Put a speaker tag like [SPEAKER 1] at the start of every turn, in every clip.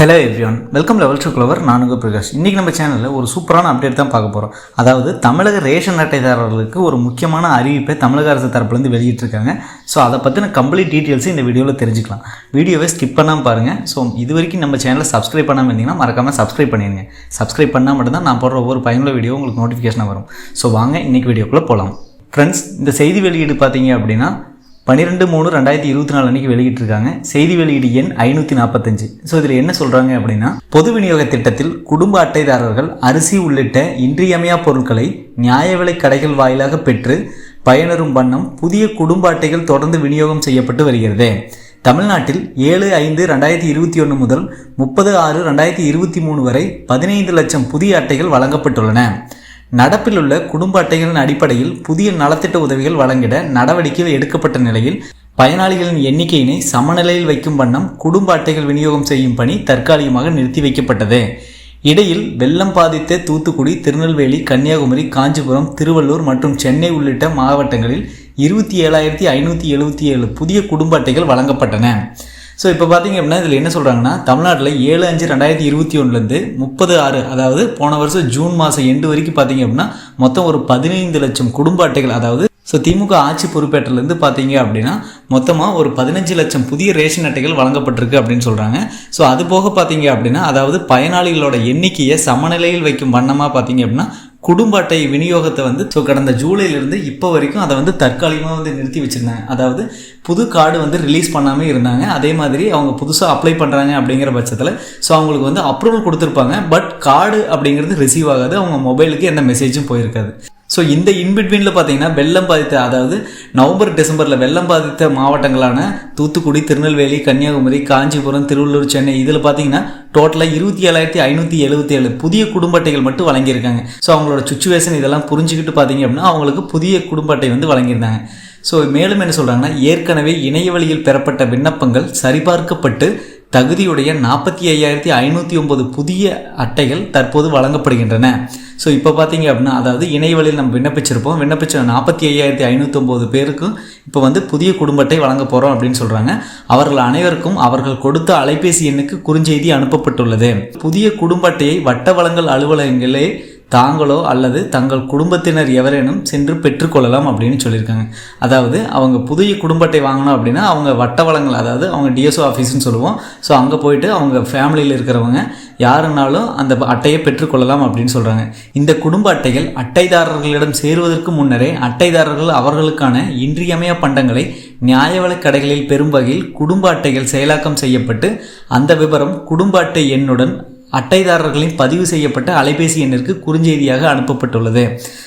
[SPEAKER 1] Hello everyone welcome level to clever நானுங்க பிரகாஷ். இன்றைக்கி நம்ம சேனலில் ஒரு சூப்பரான அப்டேட் தான் பார்க்க போகிறோம் அதாவது தமிழக ரேஷன் அட்டைதாரர்களுக்கு ஒரு முக்கியமான அறிவிப்பை தமிழக அரசு தரப்புலேருந்து வெளியிட்டிருக்காங்க. ஸோ அதை பற்றின கம்ப்ளீட் டீட்டெயில்ஸ் இந்த வீடியோவில் தெரிஞ்சுக்கலாம். வீடியோவை ஸ்கிப் பண்ணாமல் பாருங்கள் ஸோ இது வரைக்கும் நம்ம சேனலை சப்ஸ்கிரைப் பண்ணாமல் இருந்தீங்கன்னா மறக்காமல் சப்ஸ்கிரைப் பண்ணிடுங்க. சப்ஸ்கிரைப் பண்ணால் மட்டும்தான் நான் போடுற ஒவ்வொரு பயனுள்ள வீடியோ உங்களுக்கு நோட்டிஃபிகேஷனாக வரும். ஸோ வாங்க இன்றைக்கி வீடியோக்குள்ளே போகலாம் ஃப்ரெண்ட்ஸ் இந்த செய்தி வெளியீடு பார்த்தீங்க அப்படின்னா பன்னிரெண்டு மூணு ரெண்டாயிரத்தி இருபத்தி நாலு அன்றைக்கி வெளியிட்டிருக்காங்க. செய்தி வெளியீடு எண் ஐநூற்றி நாற்பத்தஞ்சு ஸோ இதில் என்ன சொல்கிறாங்க அப்படின்னா பொது விநியோக திட்டத்தில் குடும்ப அட்டைதாரர்கள் அரிசி உள்ளிட்ட இன்றியமையா பொருட்களை நியாய விலை கடைகள் வாயிலாக பெற்று பயனரும் வண்ணம் புதிய குடும்ப அட்டைகள் தொடர்ந்து விநியோகம் செய்யப்பட்டு வருகிறது. தமிழ்நாட்டில் ஏழு ஐந்து ரெண்டாயிரத்தி இருபத்தி ஒன்று முதல் முப்பது ஆறு ரெண்டாயிரத்தி இருபத்தி மூணு வரை பதினைந்து லட்சம் புதிய அட்டைகள் வழங்கப்பட்டுள்ளன. நடப்பில் உள்ள குடும்ப அட்டைகளின் அடிப்படையில் புதிய நலத்திட்ட உதவிகள் வழங்கிட நடவடிக்கை எடுக்கப்பட்ட நிலையில் பயனாளிகளின் எண்ணிக்கையினை சமநிலையில் வைக்கும் வண்ணம் குடும்ப அட்டைகள் விநியோகம் செய்யும் பணி தற்காலிகமாக நிறுத்தி வைக்கப்பட்டது. இடையில் வெள்ளம் பாதித்த தூத்துக்குடி திருநெல்வேலி கன்னியாகுமரி காஞ்சிபுரம் திருவள்ளூர் மற்றும் சென்னை உள்ளிட்ட மாவட்டங்களில் இருபத்தி ஏழாயிரத்தி ஐநூற்றி எழுபத்தி ஏழு புதிய குடும்ப அட்டைகள் வழங்கப்பட்டன. ஸோ இப்போ பார்த்தீங்க அப்படின்னா இதில் என்ன சொல்கிறாங்கன்னா தமிழ்நாட்டில் ஏழு அஞ்சு ரெண்டாயிரத்தி இருபத்தி ஒன்றுலேருந்து முப்பது ஆறு அதாவது போன வருஷம் ஜூன் மாதம் எண்டு வரைக்கும் பார்த்தீங்க அப்படின்னா மொத்தம் ஒரு பதினைந்து லட்சம் குடும்ப அட்டைகள் அதாவது ஸோ திமுக ஆட்சி பொறுப்பேற்றிலேருந்து பார்த்தீங்க அப்படின்னா மொத்தமாக ஒரு பதினஞ்சு லட்சம் புதிய ரேஷன் அட்டைகள் வழங்கப்பட்டிருக்கு அப்படின்னு சொல்கிறாங்க ஸோ அது போக பார்த்தீங்க அப்படின்னா அதாவது பயனாளிகளோட எண்ணிக்கையை சமநிலையில் வைக்கும் வண்ணமாக பார்த்தீங்க அப்படின்னா குடும்ப அட்டை விநியோகத்தை வந்து ஸோ கடந்த ஜூலையிலேருந்து இப்போ வரைக்கும் அதை வந்து தற்காலிகமாக வந்து நிறுத்தி வச்சுருந்தாங்க. அதாவது புது கார்டு வந்து ரிலீஸ் பண்ணாமல் இருந்தாங்க. அதே மாதிரி அவங்க புதுசாக அப்ளை பண்ணுறாங்க அப்படிங்கிற பட்சத்தில் ஸோ அவங்களுக்கு வந்து அப்ரூவல் கொடுத்துருப்பாங்க. பட் கார்டு அப்படிங்கிறது ரிசீவ் ஆகாது. அவங்க மொபைலுக்கு எந்த மெசேஜும் போயிருக்காது. ஸோ இந்த இன்பிட்வீனில் பார்த்தீங்கன்னா வெள்ளம் பாதித்த அதாவது நவம்பர் டிசம்பரில் வெள்ளம் பாதித்த மாவட்டங்களான தூத்துக்குடி திருநெல்வேலி கன்னியாகுமரி காஞ்சிபுரம் திருவள்ளூர் சென்னை இதில் பார்த்தீங்கன்னா டோட்டலாக இருபத்தி ஏழாயிரத்தி ஐநூற்றி எழுபத்தி ஏழு புதிய குடும்ப அட்டைகள் மட்டும் வழங்கியிருக்காங்க. ஸோ அவங்களோட சுச்சுவேஷன் இதெல்லாம் புரிஞ்சுக்கிட்டு பார்த்தீங்க அப்படின்னா அவங்களுக்கு புதிய குடும்ப அட்டை வந்து வழங்கியிருந்தாங்க. ஸோ மேலும் என்ன சொல்கிறாங்கன்னா ஏற்கனவே இணைய வழியில் பெறப்பட்ட விண்ணப்பங்கள் சரிபார்க்கப்பட்டு தகுதியுடைய நாற்பத்தி ஐயாயிரத்தி ஐநூற்றி ஒம்பது புதிய அட்டைகள் தற்போது வழங்கப்படுகின்றன. ஸோ இப்போ பார்த்தீங்க அப்படின்னா அதாவது இணையவழியில் நம்ம விண்ணப்பிச்சிருப்போம். விண்ணப்பிச்ச நாற்பத்தி ஐயாயிரத்தி ஐநூற்றொம்பது பேருக்கும் இப்போ வந்து புதிய குடும்ப அட்டை வழங்க போகிறோம் அப்படின்னு சொல்கிறாங்க அவர்கள் அனைவருக்கும் அவர்கள் கொடுத்த அலைபேசி எண்ணுக்கு குறுஞ்செய்தி அனுப்பப்பட்டுள்ளது. புதிய குடும்ப அட்டையை வட்ட வழங்கல் அலுவலகங்களே தாங்களோ அல்லது தங்கள் குடும்பத்தினர் எவரேனும் சென்று பெற்றுக்கொள்ளலாம் அப்படின்னு சொல்லியிருக்காங்க. அதாவது அவங்க புதிய குடும்ப அட்டை வாங்கணும் அப்படின்னா அவங்க வட்ட வளங்கள் அதாவது அவங்க டிஎஸ்ஓ ஆஃபீஸ்னு சொல்லுவோம். ஸோ அங்கே போயிட்டு அவங்க ஃபேமிலியில் இருக்கிறவங்க யாருனாலும் அந்த அட்டையை பெற்றுக்கொள்ளலாம் அப்படின்னு சொல்கிறாங்க இந்த குடும்ப அட்டைகள் அட்டைதாரர்களிடம் சேருவதற்கு முன்னரே அட்டைதாரர்கள் அவர்களுக்கான இன்றியமைய பண்டங்களை நியாய விலைக் கடைகளில் பெறும் வகையில் குடும்ப அட்டைகள் செயலாக்கம் செய்யப்பட்டு அந்த விவரம் குடும்ப அட்டை எண்ணுடன் அட்டைதாரர்களின் பதிவு செய்யப்பட்ட அலைபேசி எண்ணிற்கு குறுஞ்செய்தியாக அனுப்பப்பட்டுள்ளது.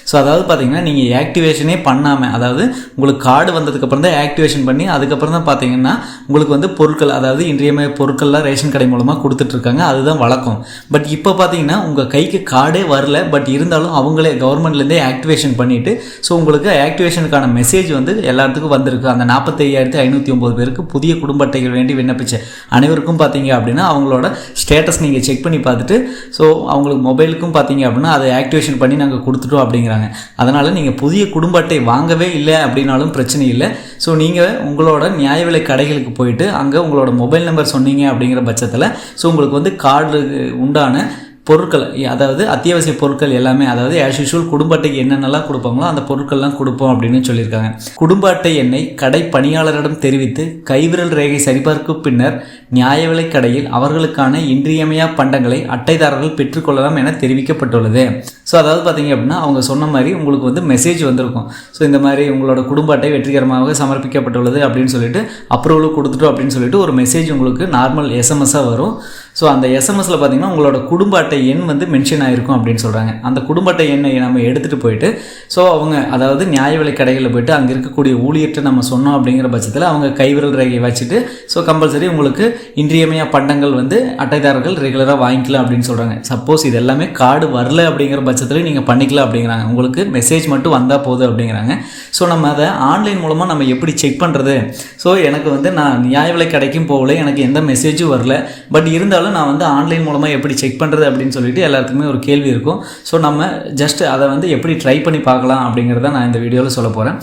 [SPEAKER 1] ஸோ அதாவது பார்த்தீங்கன்னா நீங்கள் ஆக்டிவேஷனே பண்ணாமல் அதாவது உங்களுக்கு கார்டு வந்ததுக்கப்புறம் தான் ஆக்டிவேஷன் பண்ணி அதுக்கப்புறம் தான் பார்த்தீங்கன்னா உங்களுக்கு வந்து பொருட்கள் அதாவது இன்றியமைய பொருட்கள்லாம் ரேஷன் கடை மூலமாக கொடுத்துட்ருக்காங்க. அதுதான் வழக்கம். பட் இப்போ பார்த்தீங்கன்னா உங்கள் கைக்கு கார்டே வரல. பட் இருந்தாலும் அவங்களே கவர்மெண்ட்லேருந்தே ஆக்டிவேஷன் பண்ணிவிட்டு ஸோ உங்களுக்கு ஆக்டிவேஷனுக்கான மெசேஜ் வந்து எல்லாத்துக்கும் வந்திருக்கு. அந்த நாற்பத்தையாயிரத்தி ஐநூற்றி ஒம்பது பேருக்கு புதிய குடும்ப அட்டைகள் வேண்டி விண்ணப்பிச்ச அனைவருக்கும் பார்த்தீங்க அப்படின்னா அவங்களோட ஸ்டேட்டஸ் நீங்கள் செக் பண்ணி பண்ணி பார்த்துட்டு ஸோ அவங்களுக்கு மொபைலுக்கும் பார்த்தீங்க அப்படின்னா அதை ஆக்டிவேஷன் பண்ணி நாங்கள் கொடுத்துட்டோம் அப்படிங்கிறாங்க. அதனால் நீங்கள் புதிய குடும்ப அட்டை வாங்கவே இல்லை அப்படின்னாலும் பிரச்சனை இல்லை. ஸோ நீங்கள் உங்களோட நியாய விலை கடைகளுக்கு போயிட்டு அங்கே உங்களோட மொபைல் நம்பர் சொன்னீங்க அப்படிங்கிற பட்சத்தில் ஸோ உங்களுக்கு வந்து கார்டு உண்டான பொருட்கள் அதாவது அத்தியாவசிய பொருட்கள் எல்லாமே அதாவது ஆஸ் யூஷுவல் குடும்ப அட்டைக்கு என்னென்னலாம் கொடுப்பாங்களோ அந்த பொருட்கள்லாம் கொடுப்போம் அப்படின்னு சொல்லியிருக்காங்க. குடும்ப அட்டை எண்ணை கடை பணியாளரிடம் தெரிவித்து கைவிரல் ரேகை சரிபார்க்கும் பின்னர் நியாய விலை கடையில் அவர்களுக்கான இன்றியமையா பண்டங்களை அட்டைதாரர்கள் பெற்றுக்கொள்ளலாம் என தெரிவிக்கப்பட்டுள்ளது. ஸோ அதாவது பார்த்தீங்க அப்படின்னா அவங்க சொன்ன மாதிரி உங்களுக்கு வந்து மெசேஜ் வந்திருக்கும். ஸோ இந்த மாதிரி உங்களோட குடும்ப அட்டை வெற்றிகரமாக சமர்ப்பிக்கப்பட்டுள்ளது அப்படின்னு சொல்லிட்டு அப்ரூவல் கொடுத்துட்டோம் அப்படின்னு சொல்லிட்டு ஒரு மெசேஜ் உங்களுக்கு நார்மல் எஸ்எம்எஸ்ஸாக வரும். ஸோ அந்த எஸ்எம்எஸில் பார்த்தீங்கன்னா உங்களோட குடும்ப அட்டை எண் வந்து மென்ஷன் ஆகிருக்கும் அப்படின்னு சொல்கிறாங்க அந்த குடும்ப அட்டை எண்ணை நம்ம எடுத்துகிட்டு போயிட்டு ஸோ அவங்க அதாவது நியாய விலை கடைகளில் போயிட்டு அங்கே இருக்கக்கூடிய ஊழியர்கிட்ட நம்ம சொன்னோம் அப்படிங்கிற பட்சத்தில் அவங்க கைவிரல் ரேகை வச்சுட்டு ஸோ கம்பல்சரி உங்களுக்கு இன்றியமையா பண்டங்கள் வந்து அட்டைதாரர்கள் ரெகுலராக வாங்கிக்கலாம் அப்படின்னு சொல்கிறாங்க சப்போஸ் இது எல்லாமே கார்டு வரல அப்படிங்கிற பட்சத்தில் நீங்கள் பண்ணிக்கலாம் அப்படிங்கிறாங்க. உங்களுக்கு மெசேஜ் மட்டும் வந்தால் போதும் அப்படிங்கிறாங்க. ஸோ நம்ம அதை ஆன்லைன் மூலமாக நம்ம எப்படி செக் பண்ணுறது ஸோ எனக்கு வந்து நான் நியாய விலை கடைக்கும் போகல எனக்கு எந்த மெசேஜும் வரல. பட் இருந்தாலும் இருந்தாலும் நான் வந்து ஆன்லைன் மூலமாக எப்படி செக் பண்ணுறது அப்படின்னு சொல்லிட்டு எல்லாத்துக்குமே ஒரு கேள்வி இருக்கும். ஸோ நம்ம ஜஸ்ட் அதை வந்து எப்படி ட்ரை பண்ணி பார்க்கலாம் அப்படிங்கிறத நான் இந்த வீடியோவில் சொல்ல போகிறேன்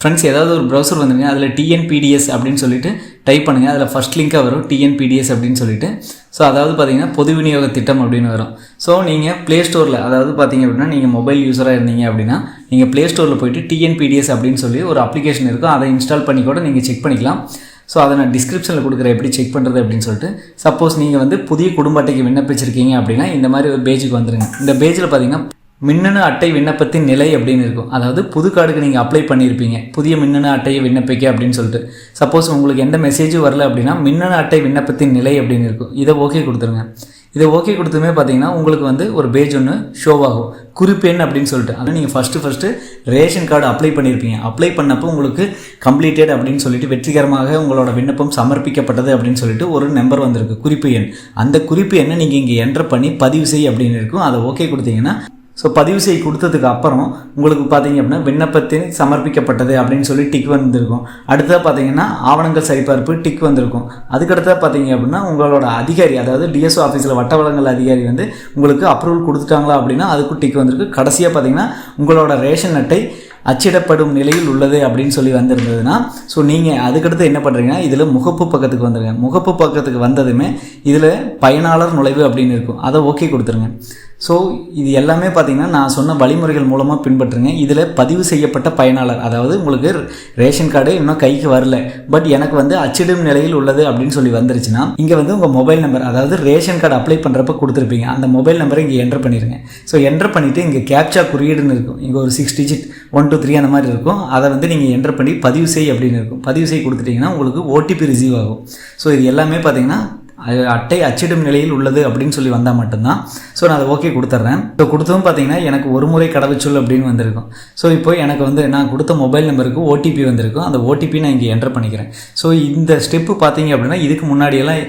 [SPEAKER 1] ஃப்ரெண்ட்ஸ் ஏதாவது ஒரு ப்ரௌசர் வந்துருங்க அதில் டிஎன்பிடிஎஸ் அப்படின்னு சொல்லிட்டு டைப் பண்ணுங்கள் அதில் ஃபஸ்ட் லிங்காக வரும் டிஎன்பிடிஎஸ் அப்படின்னு சொல்லிட்டு. ஸோ அதாவது பார்த்தீங்கன்னா பொது விநியோக திட்டம் அப்படின்னு வரும். ஸோ நீங்கள் ப்ளே ஸ்டோரில் அதாவது பார்த்தீங்க அப்படின்னா நீங்கள் மொபைல் யூஸராக இருந்தீங்க அப்படின்னா நீங்கள் ப்ளே ஸ்டோரில் போயிட்டு டிஎன்பிடிஎஸ் அப்படின்னு சொல்லி ஒரு அப்ளிகேஷன் இருக்கும். அதை இன்ஸ்டால் பண்ணி கூட நீங்கள் செக் பண்ணிக்கலாம். ஸோ அதை நான் டிஸ்கிரிப்ஷனில் கொடுக்குறேன். எப்படி செக் பண்ணுறது அப்படின்னு சொல்லிட்டு. சப்போஸ் நீங்கள் வந்து புதிய குடும்ப அட்டைக்கு விண்ணப்பிச்சிருக்கீங்க அப்படின்னா இந்த மாதிரி ஒரு பேஜுக்கு வந்துருங்க. இந்த பேஜில் பார்த்தீங்கன்னா மின்னணு அட்டை விண்ணப்பத்தின் நிலை அப்படின்னு இருக்கும். அதாவது புது கார்டுக்கு நீங்கள் அப்ளை பண்ணியிருப்பீங்க. புதிய மின்னணு அட்டையை விண்ணப்பிக்க அப்படின்னு சொல்லிட்டு. சப்போஸ் உங்களுக்கு எந்த மெசேஜும் வரல அப்படின்னா மின்னணு அட்டை விண்ணப்பத்தின் நிலை அப்படின்னு இருக்கும். இதை ஓகே கொடுத்துருங்க. இதை ஓகே கொடுத்துமே பார்த்தீங்கன்னா உங்களுக்கு வந்து ஒரு பேஜ் ஒன்று ஷோவாகும் குறிப்பெண் அப்படின்னு சொல்லிட்டு. அதை நீங்கள் first first ration card apply பண்ணியிருப்பீங்க அப்ளை பண்ணப்போ உங்களுக்கு கம்ப்ளீட்டட் அப்படின்னு சொல்லிட்டு வெற்றிகரமாக உங்களோட விண்ணப்பம் சமர்ப்பிக்கப்பட்டது அப்படின்னு சொல்லிட்டு ஒரு நம்பர் வந்திருக்கு. குறிப்பு எண். அந்த குறிப்பு எண்ணை நீங்கள் இங்கே என்டர் பண்ணி பதிவு செய் அப்படின்னு இருக்கும். அதை ஓகே கொடுத்தீங்கன்னா ஸோ பதிவு செய்ய கொடுத்ததுக்கு அப்புறம் உங்களுக்கு பார்த்தீங்க அப்படின்னா விண்ணப்பத்தின் சமர்ப்பிக்கப்பட்டது அப்படின்னு சொல்லி டிக் வந்திருக்கும். அடுத்ததாக பார்த்தீங்கன்னா ஆவணங்கள் சரிபார்ப்பு டிக் வந்திருக்கும். அதுக்கடுத்ததாக பார்த்தீங்க அப்படின்னா உங்களோட அதிகாரி அதாவது டிஎஸ்ஓ ஆஃபீஸில் வட்ட வளங்கள் அதிகாரி வந்து உங்களுக்கு அப்ரூவல் கொடுத்துட்டாங்களா அப்படின்னா அதுக்கும் டிக் வந்திருக்கு. கடைசியாக பார்த்தீங்கன்னா உங்களோட ரேஷன் அட்டை அச்சிடப்படும் நிலையில் உள்ளது அப்படின்னு சொல்லி வந்திருந்ததுன்னா ஸோ நீங்கள் அதுக்கடுத்து என்ன பண்ணுறீங்கன்னா இதில் முகப்பு பக்கத்துக்கு வந்துடுங்க முகப்பு பக்கத்துக்கு வந்ததுமே இதில் பயனாளர் நுழைவு அப்படின்னு இருக்கும். அதை ஓகே கொடுத்துருங்க. ஸோ இது எல்லாமே பார்த்தீங்கன்னா நான் சொன்ன வழிமுறைகள் மூலமாக பின்பற்றுங்க. இதில் பதிவு செய்யப்பட்ட பயனாளர் அதாவது உங்களுக்கு ரேஷன் கார்டு இன்னும் கைக்கு வரல. பட் எனக்கு வந்து அச்சிடும் நிலையில் உள்ளது அப்படின்னு சொல்லி வந்துருச்சுன்னா இங்கே வந்து உங்கள் மொபைல் நம்பர் அதாவது ரேஷன் கார்டு அப்ளை பண்ணுறப்ப கொடுத்துருப்பீங்க. அந்த மொபைல் நம்பரை இங்கே என்டர் பண்ணிடுங்க ஸோ என்டர் பண்ணிவிட்டு இங்கே கேப்சா குறியீடுன்னு இருக்கும். இங்கே ஒரு six digit one two three அந்த மாதிரி இருக்கும். அதை வந்து நீங்கள் என்டர் பண்ணி பதிவு செய் அப்படின்னு இருக்கும். பதிவு செய் கொடுத்துட்டிங்கன்னா உங்களுக்கு ஓடிபி ரிசீவ் ஆகும். ஸோ இது எல்லாமே பார்த்தீங்கன்னா அட்டை அச்சிடும் நிலையில் உள்ளது அப்படின்னு சொல்லி வந்தால் மட்டும்தான். ஸோ நான் அதை ஓகே கொடுத்துட்றேன் இப்போ கொடுத்ததும் பார்த்தீங்கன்னா எனக்கு ஒரு முறை கடவுச்சொல் அப்படின்னு வந்திருக்கும். ஸோ இப்போ எனக்கு வந்து நான் கொடுத்த மொபைல் நம்பருக்கு ஓடிபி வந்திருக்கும். அந்த ஓடிபி நான் இங்கே என்டர் பண்ணிக்கிறேன். ஸோ இந்த ஸ்டெப்பு பார்த்தீங்க அப்படின்னா இதுக்கு முன்னாடியெல்லாம்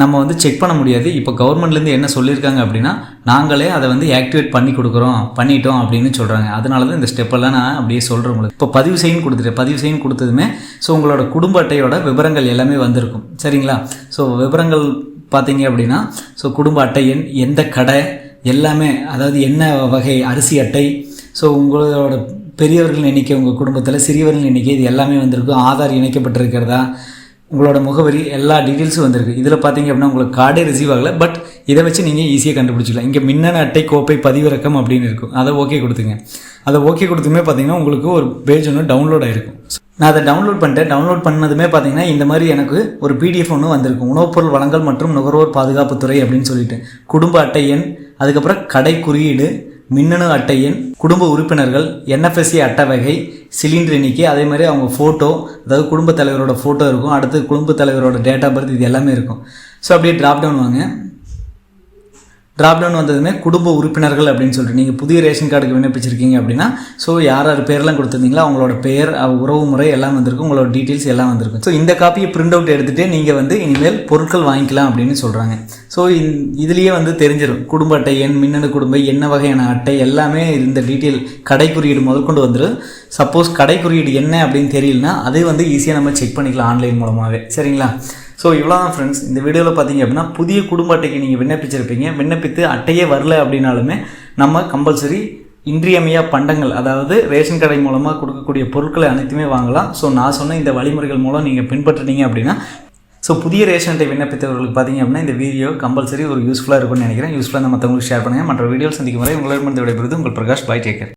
[SPEAKER 1] நம்ம வந்து செக் பண்ண முடியாது. இப்போ கவர்மெண்ட்லேருந்து என்ன சொல்லியிருக்காங்க அப்படின்னா நாங்களே அதை வந்து ஆக்டிவேட் பண்ணி கொடுக்குறோம் பண்ணிட்டோம் அப்படின்னு சொல்கிறாங்க அதனால தான் இந்த ஸ்டெப்பெல்லாம் நான் அப்படியே சொல்கிறேன் உங்களுக்கு. இப்போ பதிவு செய்யும் கொடுத்துட்டு பதிவு செய்யும் கொடுத்ததுமே ஸோ உங்களோட குடும்ப அட்டையோட விவரங்கள் எல்லாமே வந்திருக்கும். சரிங்களா? ஸோ விவரங்கள் பார்த்தீங்க அப்படின்னா ஸோ குடும்ப அட்டை எண் எந்த கடை எல்லாமே அதாவது என்ன வகை அரிசி அட்டை ஸோ உங்களோட பெரியவர்கள் எண்ணிக்கை உங்கள் குடும்பத்தில் சிறியவர்கள் எண்ணிக்கை இது எல்லாமே வந்திருக்கும். ஆதார் இணைக்கப்பட்டிருக்கிறதா? உங்களோட முகவரி எல்லா டீட்டெயில்ஸும் வந்திருக்கு. இதில் பார்த்தீங்க அப்படின்னா உங்களுக்கு கார்டே ரிசீவ் ஆகலை பட் இதை வச்சு நீங்கள் ஈஸியாக கண்டுபிடிச்சிக்கலாம் இங்கே மின்னணு அட்டை கோப்பை பதிவிறக்கம் அப்படின்னு இருக்கும். அதை ஓகே கொடுத்துங்க. அதை ஓகே கொடுத்துமே பார்த்தீங்கன்னா உங்களுக்கு ஒரு பேஜ் ஒன்று டவுன்லோட் ஆகிருக்கும் நான் அதை டவுன்லோட் பண்ணிட்டேன். டவுன்லோட் பண்ணதுமே பார்த்தீங்கன்னா இந்த மாதிரி எனக்கு ஒரு பிடிஎஃப் ஒன்று வந்திருக்கும். உணவுப் பொருள் வழங்கல் மற்றும் நுகர்வோர் பாதுகாப்புத்துறை அப்படின்னு சொல்லிட்டு. குடும்ப அட்டை எண் அதுக்கப்புறம் கடை குறியீடு மின்னணு அட்டை எண் குடும்ப உறுப்பினர்கள் என்எஃப்எஸ்சி அட்டை வகை சிலிண்டர் எண்ணிக்கை அதே மாதிரி அவங்க ஃபோட்டோ அதாவது குடும்பத் தலைவரோட ஃபோட்டோ இருக்கும். அடுத்து குடும்பத் தலைவரோட டேட் ஆஃப் பர்த் இது எல்லாமே இருக்கும். ஸோ அப்படியே ட்ராப் டவுன் வாங்க. ட்ராப்டவுன் வந்ததுமே குடும்ப உறுப்பினர்கள் அப்படின்னு சொல்லிட்டு நீங்கள் புதிய ரேஷன் கார்டுக்கு விண்ணப்பிச்சிருக்கீங்க அப்படின்னா ஸோ யார் யார் பேர்லாம் கொடுத்துருந்தீங்களோ அவங்களோட பெயர் உறவு முறை எல்லாம் வந்திருக்கும். உங்களோட டீட்டெயில்ஸ் எல்லாம் வந்திருக்கும். ஸோ இந்த காப்பியை பிரிண்ட் அவுட் எடுத்துகிட்டு நீங்கள் வந்து இனிமேல் பொருட்கள் வாங்கிக்கலாம் அப்படின்னு சொல்கிறாங்க ஸோ இதுலேயே வந்து தெரிஞ்சிடும் குடும்ப அட்டை எண் மின்னணு குடும்பம் என்ன வகையான அட்டை எல்லாமே இந்த டீட்டெயில் கடை குறியீடு முதற்கொண்டு வந்துடும் சப்போஸ் கடை குறியீடு என்ன அப்படின்னு தெரியலனா அதே வந்து ஈஸியாக நம்ம செக் பண்ணிக்கலாம் ஆன்லைன் மூலமாகவே சரிங்களா? ஸோ இவ்வளோ தான் ஃப்ரெண்ட்ஸ் இந்த வீடியோவில் பார்த்தீங்க அப்படின்னா புதிய குடும்ப அட்டைக்கு நீங்கள் விண்ணப்பிச்சிருப்பீங்க. விண்ணப்பித்து அட்டையே வரல அப்படின்னாலுமே நம்ம கம்பல்சரி இன்றியமையா பண்டங்கள் அதாவது ரேஷன் கடை மூலமாக கொடுக்கக்கூடிய பொருட்களை அனைத்துமே வாங்கலாம். ஸோ நான் சொன்ன இந்த வழிமுறைகள் மூலம் நீங்கள் பின்பற்றினீங்க அப்படின்னா ஸோ புதிய ரேஷன் அட்டை விண்ணப்பித்தவர்களுக்கு பார்த்தீங்க அப்படின்னா இந்த வீடியோ கம்பல்சரி ஒரு யூஸ்ஃபுல்லாக இருக்கும்னு நினைக்கிறேன். யூஸ்ஃபுல்லாக மற்றவங்களுக்கு ஷேர் பண்ணுங்கள் மற்ற வீடியோ சந்திக்கும் வரை உங்களிடம் விடைபெறுவது உங்கள் பிரகாஷ் பாய் டேக்கர்